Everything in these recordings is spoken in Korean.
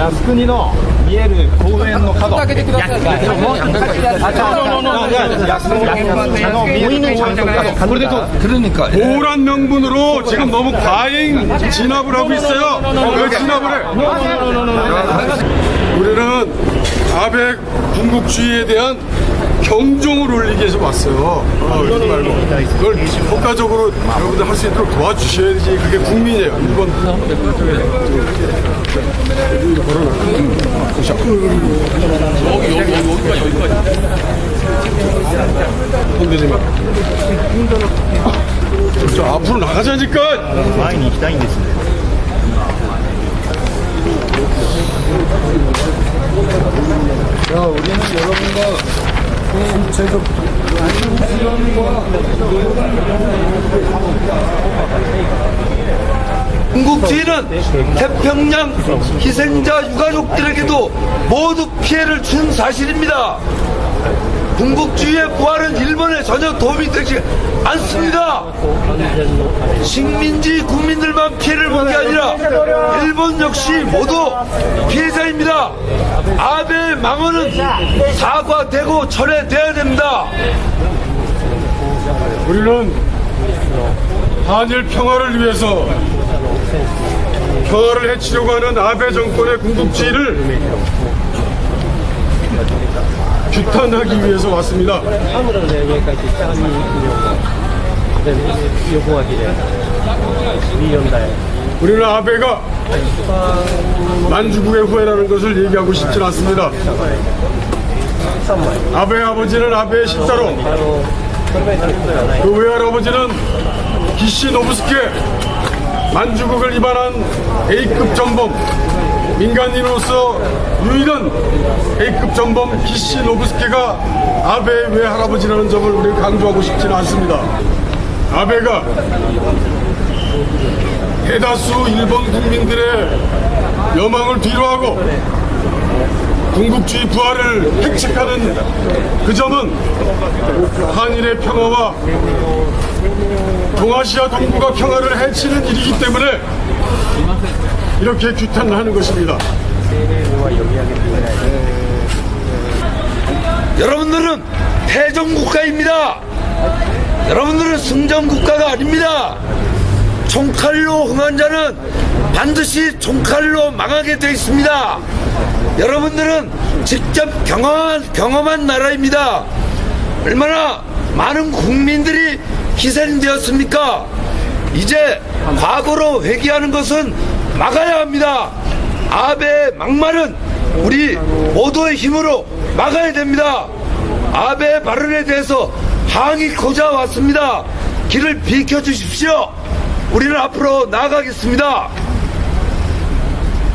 靖国の見える公園の角。開けてください。 아, 보이는 장소角. 그래도 그러니까 보호란 명분으로 지금 너무 과잉 진압을 하고 있어요. 왜 진압을 해? 우리는 아베 군국주의에 대한 경종을 울리기 위해서 왔어요. 어, 이러지 말고. 그걸 효과적으로 여러분들 할 수 있도록 도와주셔야지. 그게 국민이에요. 일본. 손대지 마. 저 앞으로 나가자니까! 前に行きたいんですね。 자, 우리는 여러분과 궁극주의는 태평양 희생자 유가족들에게도 모두 피해를 준 사실입니다. 궁극주의의 부활은 일본에 전혀 도움이 되지 않습니다. 식민지 국민들만 피해를 본 게 아니라 일본 역시 모두 피해자입니다. 아베의 망언은 사과되고 철회돼야 됩니다. 우리는 한일 평화를 위해서 평화를 해치려고 하는 아베 정권의 궁극주의를 규탄하기 위해서 왔습니다. 아무래도 여기까지 땀이 요구, 요구하기를 위험다에 우리는 아베가 만주국의 후예라는 것을 얘기하고 싶진 않습니다. 아베 아버지는 아베의 십사로 그 외할아버지는 기시 노부스케 만주국을 입안한 A급 전범 민간인으로서 유일한 A급 전범 기시 노부스케가 아베의 외할아버지라는 점을 우리가 강조하고 싶지는 않습니다. 아베가 대다수 일본 국민들의 여망을 뒤로하고 군국주의 부활을 획책하는 그 점은 한일의 평화와 동아시아 동북아 평화를 해치는 일이기 때문에 이렇게 규탄하는 것입니다. 여러분들은 패전국가입니다. 여러분들은 승전국가가 아닙니다. 총칼로 흥한 자는 반드시 총칼로 망하게 되어 있습니다. 여러분들은 직접 경험한, 경험한 나라입니다. 얼마나 많은 국민들이 희생되었습니까? 이제 과거로 회귀하는 것은 막아야 합니다. 아베의 막말은 우리 모두의 힘으로 막아야 됩니다. 아베의 발언에 대해서 항의코자 왔습니다. 길을 비켜주십시오. 우리는 앞으로 나아가겠습니다.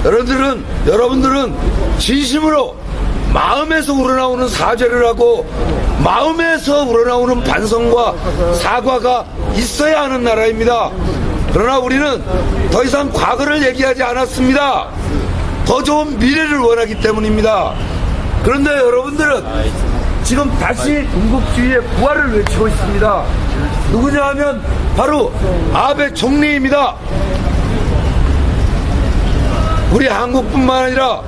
여러분들은 여러분들은 진심으로 마음에서 우러나오는 사죄를 하고 마음에서 우러나오는 반성과 사과가 있어야 하는 나라입니다. 그러나 우리는 더 이상 과거를 얘기하지 않았습니다. 더 좋은 미래를 원하기 때문입니다. 그런데 여러분들은 지금 다시 군국주의의 부활을 외치고 있습니다. 누구냐 하면 바로 아베 총리입니다. 우리 한국뿐만 아니라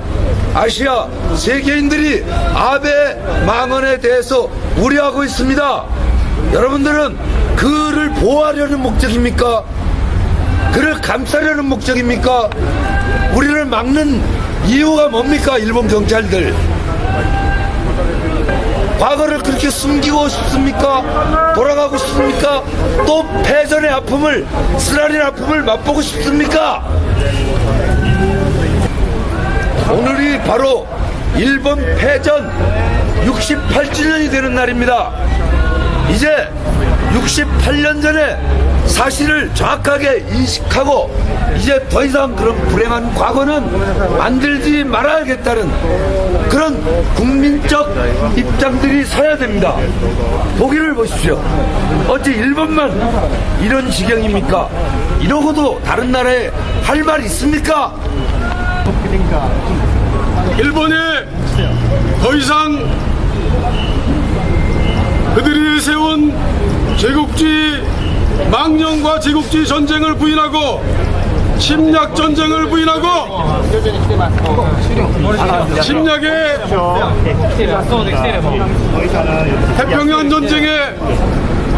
아시아 세계인들이 아베 망언에 대해서 우려하고 있습니다. 여러분들은 그를 보호하려는 목적입니까? 그를 감싸려는 목적입니까? 우리를 막는 이유가 뭡니까? 일본 경찰들. 과거를 그렇게 숨기고 싶습니까? 돌아가고 싶습니까? 또 패전의 아픔을, 쓰라린 아픔을 맛보고 싶습니까? 오늘이 바로 일본 패전 68주년이 되는 날입니다. 이제 68년 전에 사실을 정확하게 인식하고 이제 더 이상 그런 불행한 과거는 만들지 말아야겠다는 그런 국민적 입장들이 서야 됩니다. 보기를 보십시오. 어째 일본만 이런 지경입니까? 이러고도 다른 나라에 할 말 있습니까? 일본이 더 이상 그들이 세운 제국주의 망령과 제국주의 전쟁을 부인하고 침략 전쟁을 부인하고 침략의 태평양 전쟁의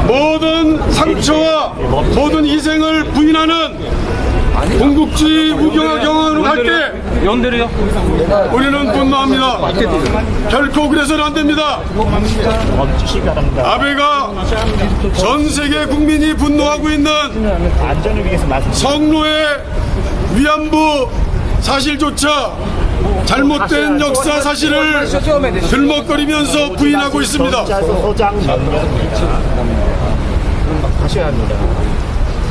모든 상처와 모든 희생을 부인하는 군국주의 무경화 경항으로 갈 때 연대로요? 우리는 분노합니다. 결코 그래서는 안 됩니다. 아베가 전 세계 국민이 분노하고 있는 안전을 위해서 말씀 성노의 위안부 사실조차 잘못된 역사 사실을 들먹거리면서 부인하고 있습니다.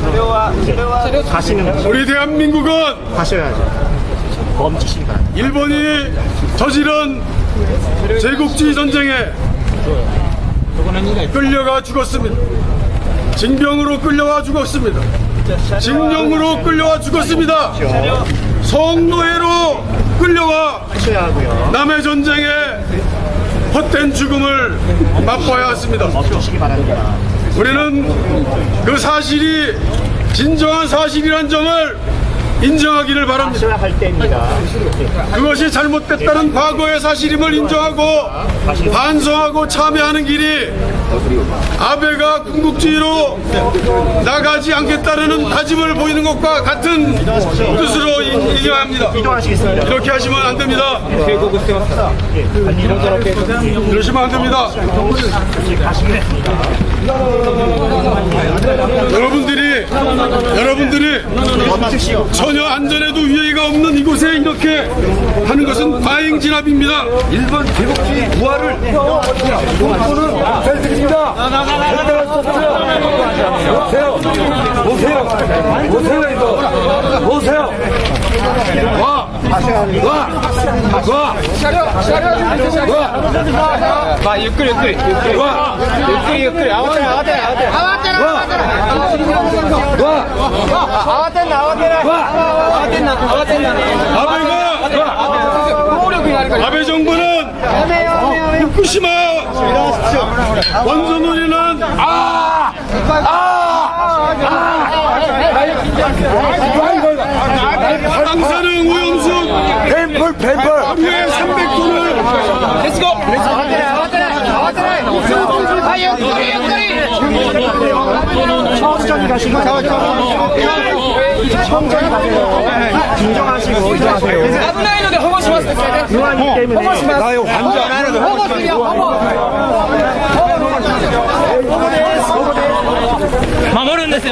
니다. 하셔야 합니다. 가시는 우리 대한민국은 하셔야죠. 멈추시기 바랍니다. 일본이 저지른 제국주의 전쟁에 끌려가 죽었습니다. 징병으로 끌려와 죽었습니다. 징용으로 끌려와 죽었습니다. 성노예로 끌려와. 남의 전쟁에 헛된 죽음을 맛봐야 했습니다. 우리는 그 사실이 진정한 사실이란 점을 인정하기를 바랍니다. 할 때입니다. 그것이 잘못됐다는 과거의 사실임을 인정하고 반성하고 참여하는 길이 아베가 군국주의로 나가지 않겠다는 다짐을 보이는 것과 같은 뜻으로 인- 인정합니다. 이렇게 하시면 안 됩니다. 이러시면 안 됩니다. 여러분들이 여러분들이 멈추시오. 전혀 안전에도 위해가 없는 이곳에 이렇게 하는 것은 과잉 진압입니다. 일본 제국주의 부활을 정부는 벨트입니다. 보세요. 보세요. 보세요 이거. 보세요. 와. 와. 와! 차려! 차려! 차려! 와! 마, 육글, 육글. 육글, 와! 육글, 육글. 아와테, 아와테, 아와테. 아와테라, 아와테라. 와! 아와테라, 아와테라. 와! 아와테라, 아와테라. 아베가! 아베 정부는 후쿠시마 원전 논의는 아! 아! 아! 아! 아! 뱀펄 뱀펄. 하루에 300톤을 천천히 가시고 천천히 가세요. 진정하시고 이동하세요.